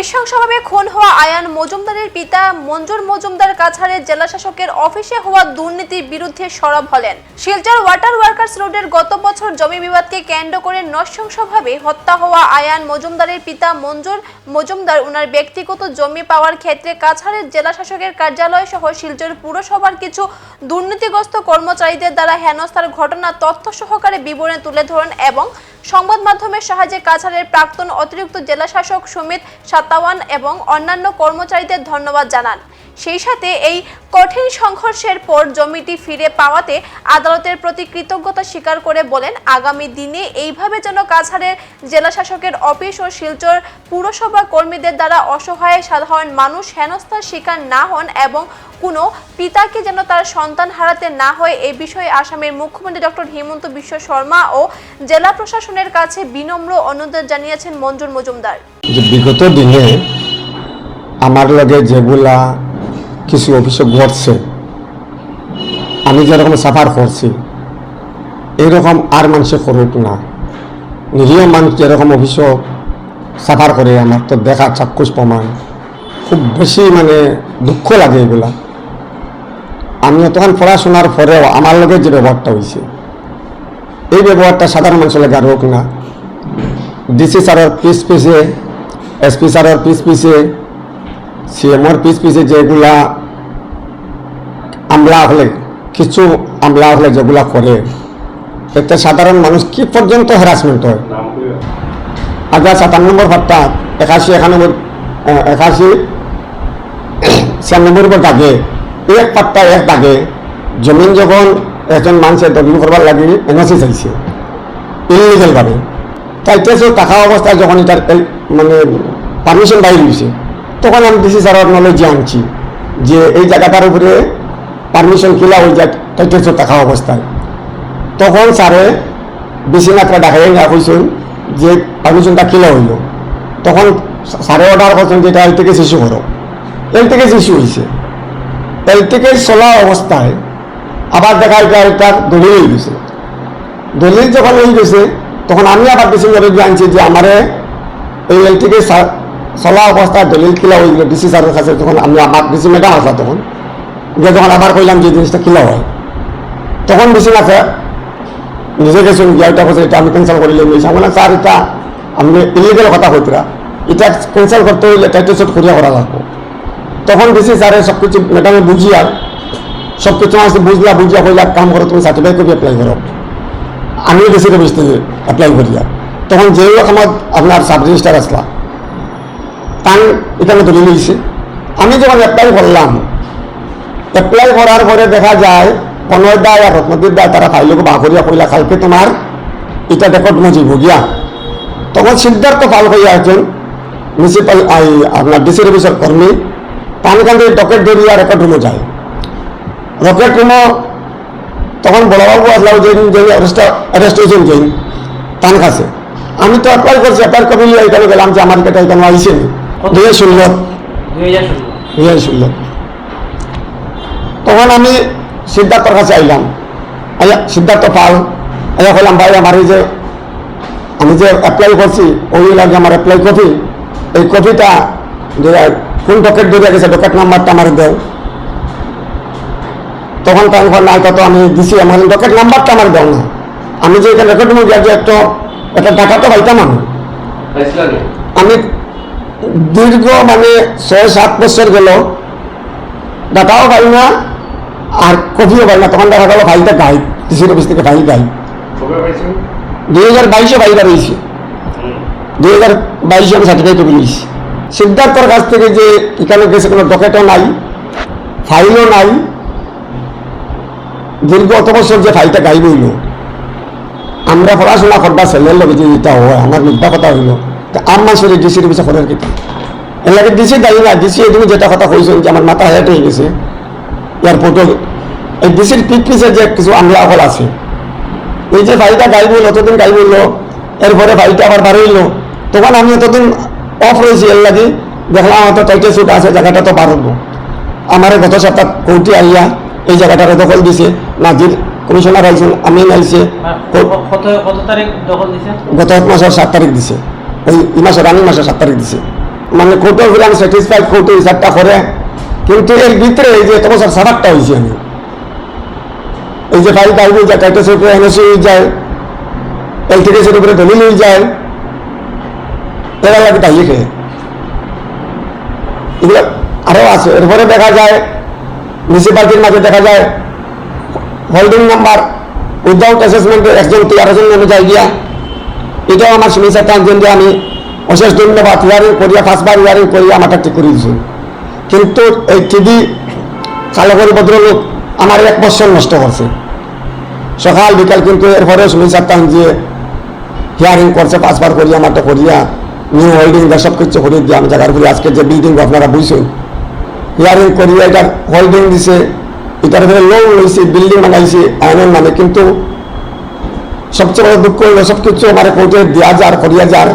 নৃশংসভাবে খুন হওয়া আয়ান মজুমদারের পিতা মঞ্জুর মজুমদার কাছাড়ের জেলা শাসকের অফিসে হওয়া দুর্নীতির বিরুদ্ধে সরব হলেন। শিলচর ওয়াটার ওয়ার্কার্স রোডের গত বছর জমি বিবাদকে কেন্দ্র করে নৃশংসভাবে হত্যা হওয়া আয়ান মজুমদারের পিতা মঞ্জুর মজুমদার ওনার ব্যক্তিগত জমি পাওয়ার ক্ষেত্রে কাছাড়ের জেলা শাসকের কার্যালয় সহ শিলচর পুরসভার কিছু দুর্নীতিগ্রস্ত কর্মচারীদের দ্বারা হেনস্থার ঘটনা তথ্য সহকারে বিবরণে তুলে ধরেন এবং সংবাদ মাধ্যমের সাহায্যে কাছাড়ের প্রাক্তন অতিরিক্ত জেলা শাসক সুমিত সাতাওয়ান এবং অন্যান্য কর্মচারীদের ধন্যবাদ জানান। সেই সাথে এই কঠিন সংঘর্ষের পর জমিটি ফিরে পাওয়াতে আদালতের প্রতি কৃতজ্ঞতা স্বীকার করে বলেন, আগামী দিনে এইভাবে যেন কাছাড়ের জেলা শাসকের অফিস ও শিলচর পুরসভা কর্মীদের দ্বারা অসহায় সাধারণ মানুষ হেনস্থার শিকার না হন এবং কোনো পিতাকে যেন তার সন্তান হারাতে না হয় এই বিষয়ে আসামের মুখ্যমন্ত্রী ডক্টর হিমন্ত বিশ্ব শর্মা ও জেলা প্রশাসনের কাছে বিনম্র অনুদান জানিয়েছেন মঞ্জুর মজুমদার। বিগত দিনে আমার লগে যেগুলা কিছু অভিযোগ ঘটছে। আমি যেরকম সাফার করছি এইরকম আর মানুষে করুক না। নিরীহ মানুষ যেরকম অভিযোগ সাফার করে, আমার তো দেখা চাক্ষুষ প্রমাণ। খুব বেশি মানে দুঃখ লাগে এগুলা। আমি তখন পড়াশোনার পরেও আমার লগে যে ব্যবহারটা হয়েছে এই ব্যবহারটা সাধারণ মানুষের লাগে আর হোক না। ডিসি স্যারের পিস পিসে, এসপি স্যারের পিস পিসে সিএমর পিস পিসে যেগুলা আমলা হলে, কিছু আমলা হলে যেগুলা করে, এতে সাধারণ মানুষ কি পর্যন্ত হ্যারাসমেন্ট হয়? আগে সাতান্ন নম্বর ভাট্টা, একাশি একানব্বই একাশি, ছিয়ানব্বই নম্বর দাগে, এক পাট্টা এক দাগে, জমিন যখন একজন মানুষের দলিল করবার লাগি, এনওসি চাইছে ইলিগাল ভাবে। তাইতে সে টাকা অবস্থায় যখন এটার মানে পারমিশন বাইরে দিয়েছে তখন আমি ডিসি স্যারের নলেজে আনছি যে এই জায়গাটার উপরে পারমিশন কিলা তাইতে সে টাকা অবস্থায়। তখন স্যারে বিশ্বনাথরা দেখাই না কইছেন যে পারমিশনটা কিলা হইল। তখন স্যারে অর্ডার করছেন যে এটা এল থেকে শিশু করো। এল থেকে শিশু হয়েছে এল থেকে চলা অবস্থায় আবার দেখা এটা একটা দলিল হয়ে গেছে। দলিল যখন হয়ে গেছে, তখন আমি আবার ডিসি সাহেব জানছি যে আমারে এই এল থেকে চলা অবস্থায় দলিল কিলা গেল ডিসি স্যারের কাছে তখন আমি আমার ডিসি ম্যাডাম আসলা তখন। যে যখন আবার কইলাম যে জিনিসটা কিলা হয়। তখন ডিসি আছে। নিজে গেছেন গিয়া এটা বলছে এটা আমি ক্যান্সেল করিলে নিয়েছি আমি স্যার এটা আমি ইলিগেল কথা হইতরা এটা ক্যান্সেল করতে হইলে টাইটেল শট করিয়া করা লাগবো। তখন ডিসি স্যারে সব কিছু ম্যাডামে বুঝিয়া সব কিছু আমার বুঝলা বুঝিয়া কইলা কাম করো তুমি সার্টিফিকেট কপি অ্যাপ্লাই করো আমি বেশি অফিস অ্যাপ্লাই করিয়া তখন যে আমার আপনার সাব রেজিস্টার আসলা তান এখানে দলিল হয়েছে আমি যখন অ্যাপ্লাই করলাম অ্যাপ্লাই করার পরে দেখা যায় কনয় দায় আর রত্নদীপ দায়, তারা ফাইলকে বা করিয়া কইলা কালকে তোমার, এটা রেকর্ড মজি ভুগিয়া তখন সিদ্ধার্থ পাল হইয়া একজন মিউনিসিপাল আই, আপনার ডিসি অফিসের কর্মী, তান কান থেকে ডকেট ধরিয়া রেকর্ড রুমে যায়। রকেট রুমও তখন বড়বাবু আসলাম, যে অ্যারেস্ট হয়েছেন, যে তার কাছে। আমি তো অ্যাপ্লাই করছি অ্যাপ্লাই করে এখানে গেলাম, যে আমার এটা এখানে আইসেন। দুই হাজার ষোলো। দুই হাজার ষোলো। তখন আমি সিদ্ধার্থর কাছে আইলাম। সিদ্ধার্থ পাল আইয়া বললাম ভাই আমার এই যে আমি যে অ্যাপ্লাই করছি ওই লাগে আমার অ্যাপ্লাই কপি। এই কপিটা কোন ডকেট ধরে গেছে ডকেট নাম্বারটা আমার দেও। তখন তো আমি বললাম, এটা তো আমি দিছি আমার ডকেট নাম্বারটা আমার দেও না। আমি যে এখানে রেকর্ড মধ্যে যে একটা একটা টাকা তো পাইতাম আমি। আমি দীর্ঘ মানে ছয় সাত বছর গেল। ডাটাও পাই না আর কপিও পাই না তখন দেখা গেল ফাইলটা গাই ডিসির অফিস থেকে ফাইল গাই। দুই হাজার বাইশে ফাইলটা রয়েছে দুই হাজার বাইশে আমি সার্টিফিকেট নিয়েছি সিদ্ধার্থর কাছ থেকে যে এখানে গেছে কোনো ডকেটও নাই ফাইলও নাই। দীর্ঘ অত বছর যে ফাইলটা গাইব হইল। আমরা পড়াশোনা করবা ছেলের লগে যে এটা হয় আমার মিথ্যা কথা হইল। তা আমার শরীর ডিসির বিষয়ে করার কি লাগে ডিসি দায়ী না ডিসি তুমি যেটা কথা কইছেন যে আমার মাথা হেঁট হয়ে গেছে এয়ারপোর্টে এই ডিসির পিক পিছে যে কিছু আমলা হল আছে এই যে ফাইলটা গাইব হইল অতদিন গাইব হইল এরপরে ফাইলটা আবার বার হইল তখন আমি এতদিন অফ রয়েছি এর লাগে দেখলাম আমার তো টাইটেল শুট আছে জায়গাটা তো পারব আমার গত সপ্তাহ কোর্টে আইয়া এই জায়গাটারে দখল দিছে নাজির কমিশনার আইছেন আমি দিছে? গত এক মাসের সাত তারিখ দিছে। এই মাসের রানিং মাসের সাত তারিখ দিছে। মানে কোর্টে উপরে আমি স্যাটিসফাইড কোর্টে হিসাবটা করে, কিন্তু এর ভিতরে এই যে এত বছর সাবাকটা হয়েছি আমি। এই যে ফাইল টাইপ হয়ে যায় টাইটেসের উপরে এনএসি হয়ে যায় এলটিকেসের উপরে দলিল হয়ে যায়। এরা লাগে তাই খেয়ে। এগুলো আরও আছে। এরপরে দেখা যায় মিউনিসিপালিটির মাঝে দেখা যায় হোল্ডিং নাম্বার উইদাউট অ্যাসেসমেন্টের একজন তুই আরেকজন নেমে গিয়া। এটাও আমার সমস্যা টানছেন যে আমি অশেষ ধন্যবাদ ইয়ারিং করিয়া ফার্স্টবার ইয়ারিং করিয়া আমারটা ঠিক করে দিয়েছি কিন্তু এই টিভি কালো করে ভদ্রলোক আমার এক বছর নষ্ট করছে সকাল বিকাল কিন্তু এরপরে সমস্যা টান যে হিয়ারিং করছে পাঁচবার করিয়া আমারটা করিয়া নিউ হোল্ডিং সব কিছু করিয়ে দিয়ে। আমি জায়গার করি আজকে যে বিল্ডিং আপনারা বুঝছেন হিয়ারিং করিয়া এটার হোল্ডিং দিছে। এটার ফলে লোন লইছে বিল্ডিং বানাইছে আইনের নামে। কিন্তু সবচেয়ে বড় দুঃখ হলো সব কিছু আমার কোর্টে দেওয়া যার, করিয়া যার।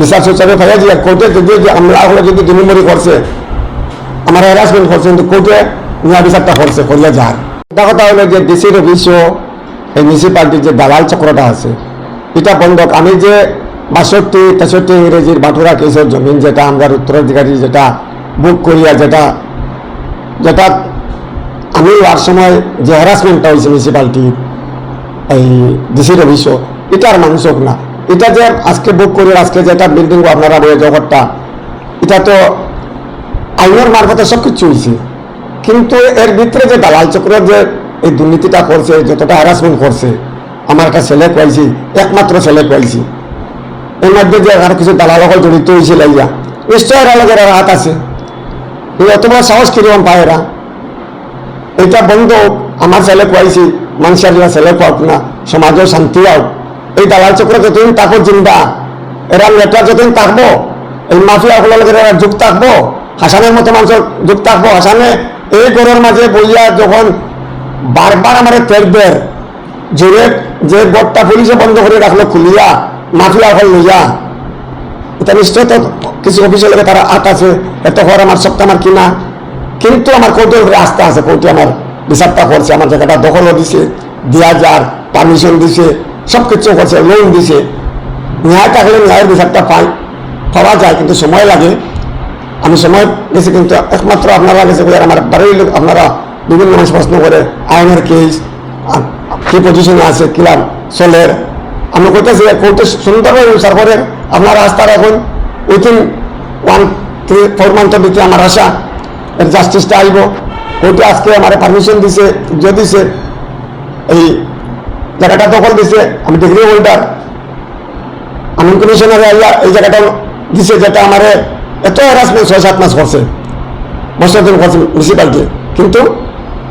বিচার সুচারে ভাইয়া যে কোর্টে যদি আমরা হলে, যদি ডেলিভারি করছে, আমার হ্যারাসমেন্ট করছে, কিন্তু কোর্টে নিয়া বিচারটা করছে, করিয়া যার। এটা কথা হলো যে ডিসির অফিসও এই মিউনিসিপালিটির যে দালাল চক্রটা আছে, এটা বন্ধক। আমি যে বাষট্টি, তেষট্টি ইংরেজির বাটুরা কেসের জমিন, যেটা আমরা উত্তরাধিকারী, যেটা বুক করিয়া, যেটা যেটা আমি আর সময় যে হ্যারাসমেন্টটা হয়েছে মিউনিসিপালিটির এই ডিসির অফিসও এটার মানুষক না। এটা যে আজকে বুক করে, আজকে যেটা বিল্ডিং আপনারা বলে জগৎটা, এটা তো আইনের মারফতে সব কিছু হয়েছে কিন্তু এর ভিতরে যে দালাল চক্র যে এই দুর্নীতিটা করছে যতটা হ্যারাসমেন্ট করছে, আমার একটা ছেলে পাইছি, একমাত্র ছেলে পাইছি। এর মধ্যে যে আর কিছু দালাল হল জড়িত হয়েছে লাইয়া নিশ্চয় এরা লোকের আর হাত আছে। এই অত বড় সাহস কীরকম পায় এরা? এটা বন্ধ আমার ছেলে পাইছি মানুষের ছেলে পাওক না, সমাজেও শান্তি হোক এই দালাল চক্র যতদিন থাকো জিন্দা, এরা নেতা যতদিন থাকব, এই মাফিয়া এরা যুগ থাকব, হাসানের মতো মানুষের যুগ থাকব। হাসানে এই গরুর মাঝে বইয়া যখন বারবার আমার তেরবের জোরে যে গড়টা পুলিশে বন্ধ করে রাখল, খুলিয়া মাফিয়া হল লইয়া, এটা নিশ্চয় তো কিছু অফিসের লোকে তারা আট আছে, এত ঘর আমার সপ্তাহ আমার কিনা। কিন্তু আমার উপরে আস্থা আছে কোর্টে আমার। বিচারটা করছে, আমার জায়গাটা দখলও দিছে দেওয়া যার পারমিশন দিছে সব কিছু করছে লোন দিছে। ন্যায় থাকলে ন্যায়ের বিচারটা পাই, পাওয়া যায়, কিন্তু সময় লাগে। আমি সময় গেছি কিন্তু একমাত্র আপনারা গেছে আমার বাড়ির লোক, আপনারা বিভিন্ন মানুষ প্রশ্ন করে, আইনের কেস কি পজিশনে আছে কিলাম চলের। আমি কোথায় কোর্টে সুন্দরভাবে বিচার করে, আপনারা আস্থা রাখুন উইথিন ওয়ান থ্রি ফোর মান্থের ভিতরে আমার আশা, এর জাস্টিসটা আসব কোর্টে আজকে আমার পারমিশন দিছে যে দিছে, এই জায়গাটা দখল দিছে, আমি ডিগ্রি হোল্ডার আমি কমিশনারে এই জায়গাটা দিছে যেটা আমার এত হ্যারাসমেন্ট ছয়, সাত মাস করছে বছর দিন করছে মিউনিসিপালিটি কিন্তু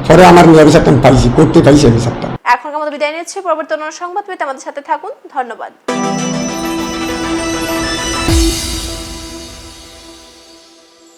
পরে আমার নিয়ে বিচারটা পাইছি করতে পাইছি বিচারটা এখনকার মতো বিদায় নিচ্ছি, পরবর্তী অন্য সংবাদ পেতে আমাদের সাথে থাকুন। ধন্যবাদ।